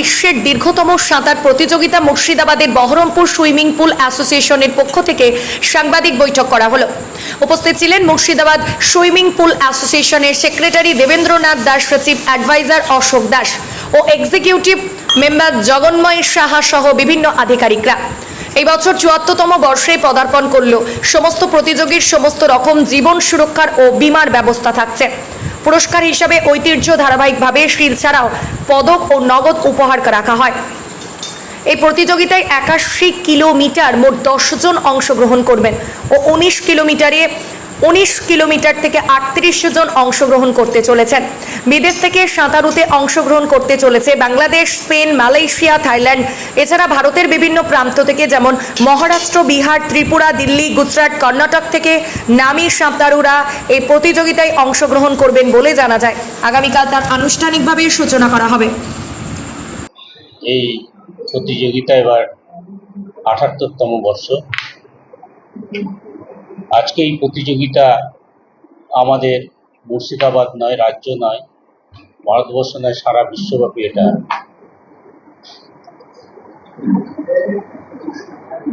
বিশ্বের দীর্ঘতম সাঁতার প্রতিযোগিতা মুর্শিদাবাদের বহরমপুর সুইমিং পুল অ্যাসোসিয়েশনের পক্ষ থেকে সাংবাদিক বৈঠক করা হলো। উপস্থিত ছিলেন মুর্শিদাবাদ সুইমিং পুল অ্যাসোসিয়েশনের সেক্রেটারি দেবেন্দ্রনাথ দাস, সচিব অ্যাডভাইজার অশোক দাস ও এক্সিকিউটিভ মেম্বার জগন্ময় সাহা সহ বিভিন্ন আধিকারিকরা। এই বছর চুয়াত্তরতম বর্ষে পদার্পণ করল। সমস্ত প্রতিযোগীর সমস্ত রকম জীবন সুরক্ষার ও বিমার ব্যবস্থা থাকছে। পুরস্কার হিসাবে ঐতিহ্য ধারাবাহিকভাবে শিল ছাড়াও পদক ও নগদ উপহার রাখা হয়। এই প্রতিযোগিতায় একাশি কিলোমিটার মোট জন অংশগ্রহণ করবেন ও উনিশ কিলোমিটারে উনিশ কিলোমিটার থেকে আটত্রিশ জন অংশগ্রহণ করতে চলেছেন। বিদেশ থেকে সাঁতারুতে অংশগ্রহণ করতে চলেছে বাংলাদেশ, স্পেন, মালয়েশিয়া, থাইল্যান্ড। এছাড়া ভারতের বিভিন্ন প্রান্ত থেকে যেমন মহারাষ্ট্র, বিহার, ত্রিপুরা, দিল্লি, গুজরাট, কর্ণাটক থেকে নামী সাঁতারুরা এই প্রতিযোগিতায় অংশগ্রহণ করবেন বলে জানা যায়। আগামীকাল তার আনুষ্ঠানিকভাবে সূচনা করা হবে। এই প্রতিযোগিতা এবার আঠাত্তরতম বর্ষ। আজকে এই প্রতিযোগিতা আমাদের মুর্শিদাবাদ নয়, রাজ্য নয়, ভারতবর্ষ নয়, সারা বিশ্বব্যাপী এটা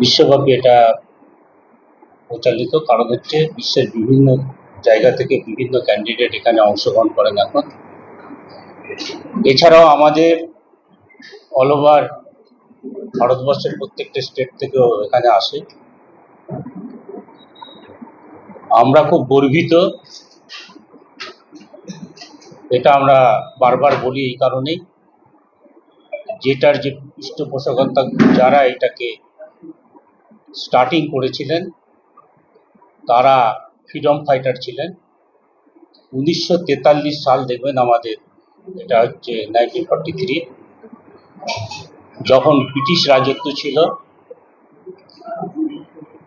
বিশ্বব্যাপী এটা প্রচালিত। কারণ হচ্ছে বিশ্বের বিভিন্ন জায়গা থেকে বিভিন্ন ক্যান্ডিডেট এখানে অংশগ্রহণ করেন এখন। এছাড়াও আমাদের অল ওভার ভারতবর্ষের প্রত্যেকটা স্টেট থেকেও এখানে আসে। আমরা খুব গর্বিত। এটা আমরা বারবার বলি এই কারণেই। যেটার যে পৃষ্ঠপোষকতা, যারা এটাকে স্টার্টিং করেছিলেন, তারা ফ্রিডম ফাইটার ছিলেন। উনিশশো তেতাল্লিশ সাল দেখবেন আমাদের, এটা হচ্ছে নাইনটিন ফর্টি থ্রি যখন ব্রিটিশ রাজত্ব ছিল।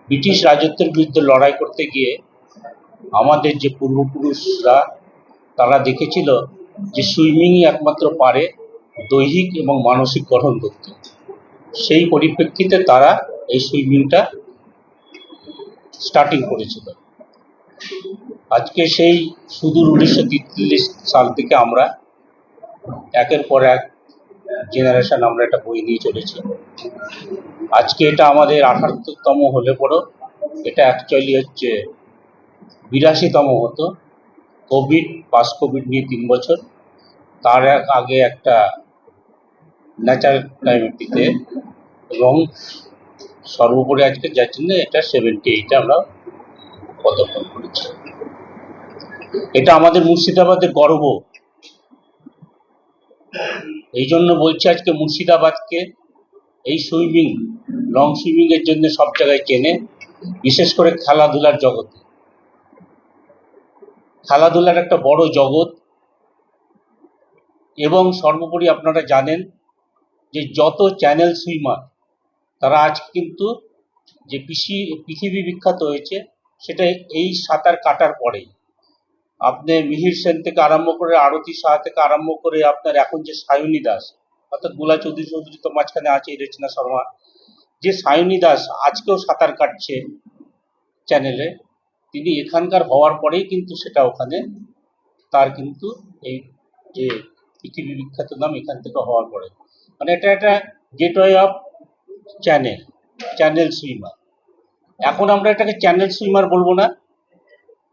ব্রিটিশ রাজত্বের বিরুদ্ধে লড়াই করতে গিয়ে আমাদের যে পূর্বপুরুষরা, তারা দেখেছিল যে সুইমিংই একমাত্র পারে দৈহিক এবং মানসিক গঠন করতে। সেই পরিপ্রেক্ষিতে তারা এই সুইমিংটা স্টার্টিং করেছিল। আজকে সেই সুদূর উনিশশো তেতাল্লিশ সাল থেকে আমরা একের পর এক জেনারেশন আমরা এটা বই নিয়ে চলেছি। আজকে এটা আমাদের আঠাত্তরতম হলে পরও এটা অ্যাকচুয়ালি হচ্ছে বিরাশিতম হতো। কোভিড পাস কোভিড নিয়ে তিন বছর। তার আগে একটা ন্যাচারাল ক্লাইমেটিতে এবং সর্বোপরি আজকে যার জন্য এটা সেভেন্টি এইটে আমরা পদার্পণ করেছি। এটা আমাদের মুর্শিদাবাদের গর্ব। এই জন্য বলছি আজকে মুর্শিদাবাদকে এই সুইমিং লং সুইমিং এর জন্য সব জায়গায় চেনে, বিশেষ করে খেলাধুলার জগতে। খেলাধুলার একটা বড় জগৎ। এবং সর্বোপরি আপনারা জানেন যে যত চ্যানেল সুইমার, তারা আজ কিন্তু যে পিসি, পৃথিবী বিখ্যাত হয়েছে, সেটা এই সাঁতার কাটার পরেই। আপনি মিহির সেন থেকে আরম্ভ করে আরতি শাহ থেকে আরম্ভ করে আপনার এখন যে সায়নী দাস, অর্থাৎ গুলা চৌধুরী চৌধুরী তো মাঝখানে আছে রেচনা শর্মা, যে সায়নী দাস আজকেও সাঁতার কাটছে চ্যানেলে তিনি এখানকার হওয়ার পরেই কিন্তু সেটা ওখানে তার কিন্তু এই যে পৃথিবী বিখ্যাত নাম এখান থেকে হওয়ার পরে। মানে এটা একটা gateway of channel channel swimmer এখন আমরা এটাকে চ্যানেল সুইমার বলব না।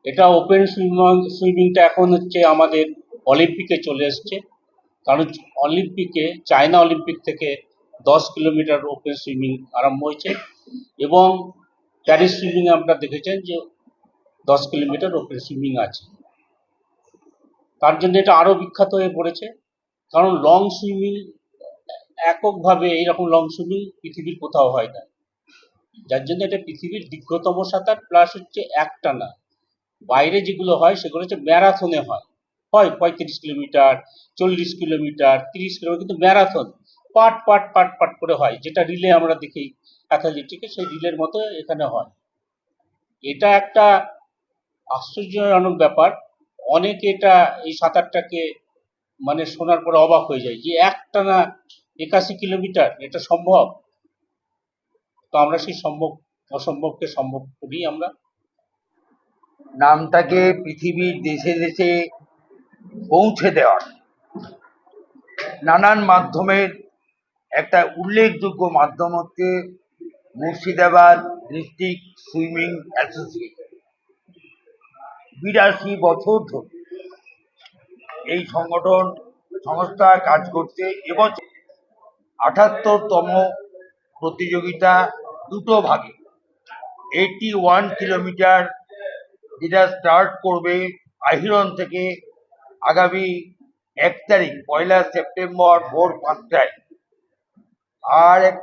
এটা ওপেন সুইমিং সুইমিংটা এখন হচ্ছে আমাদের অলিম্পিকে চলে এসছে। কারণ অলিম্পিকে চায়না অলিম্পিক থেকে দশ কিলোমিটার ওপেন সুইমিং আরম্ভ হয়েছে। এবং প্যারিস সুইমিং আমরা দেখেছেন যে দশ কিলোমিটার ওপেন সুইমিং আছে। তার জন্য এটা আরও বিখ্যাত হয়ে পড়েছে। কারণ লং সুইমিং এককভাবে এইরকম লং সুইমিং পৃথিবীর কোথাও হয় না। যার জন্য এটা পৃথিবীর দীর্ঘতম সাঁতার প্লাস হচ্ছে একটানা। বাইরে যেগুলো হয়, সেগুলো হচ্ছে ম্যারাথনে হয়। হয় পঁয়ত্রিশ কিলোমিটার, চল্লিশ কিলোমিটার, তিরিশ কিলোমিটার, কিন্তু ম্যারাথন পাট পাট পাট পাট করে হয়। যেটা রিলে আমরা দেখি অ্যাথলেটিকে সেই রিলের মতো এখানে হয়। এটা একটা আশ্চর্যজনক ব্যাপার। অনেকে এটা এই সাঁতারটাকে মানে শোনার পরে অবাক হয়ে যায় যে একটানা একাশি কিলোমিটার, এটা সম্ভব? তো আমরা সেই সম্ভব, অসম্ভবকে সম্ভব করি আমরা। নামটাকে পৃথিবীর দেশে দেশে পৌঁছে দেওয়ার। নানান মাধ্যমের একটা উল্লেখযোগ্য মাধ্যম হচ্ছে মুর্শিদাবাদ ডিস্ট্রিক্ট সুইমিং অ্যাসোসিয়েশন। বিরাশি বছর ধরে এই সংগঠন, সংস্থা কাজ করছে। এবছর আঠাত্তরতম প্রতিযোগিতা দুটো ভাগে। এইটি ওয়ান কিলোমিটার যেটা স্টার্ট করবে আহিরন থেকে আগামী এক তারিখ, পয়লা সেপ্টেম্বর ভোর পাঁচটায়। আর এক